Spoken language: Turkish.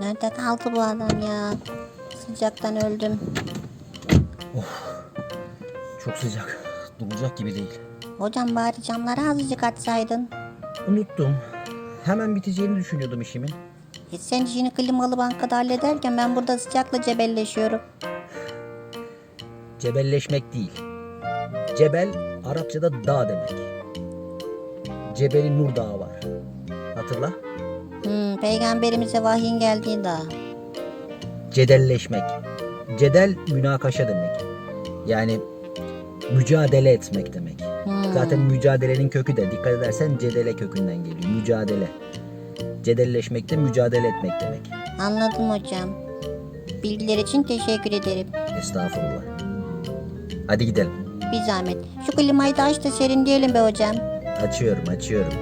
Nerede kaldı bu adam ya? Sıcaktan öldüm. Çok sıcak. Duracak gibi değil. Hocam bari camları azıcık açsaydın. Unuttum. Hemen biteceğini düşünüyordum işimin. E sen işini klimalı bankada hallederken ben burada sıcakla cebelleşiyorum. Cebelleşmek değil. Cebel Arapçada dağ demek. Cebeli Nur Dağı var. Hatırla. Hmm, peygamberimize vahyin geldiği daha. Cedelleşmek. Cedel münakaşa demek. Yani mücadele etmek demek. Zaten mücadelenin kökü de dikkat edersen cedele kökünden geliyor. Mücadele. Cedelleşmek de mücadele etmek demek. Anladım hocam. Bilgiler için teşekkür ederim. Estağfurullah. Hadi gidelim. Bir zahmet. Şu klimayı da aç da serinleyelim be hocam. Açıyorum, açıyorum.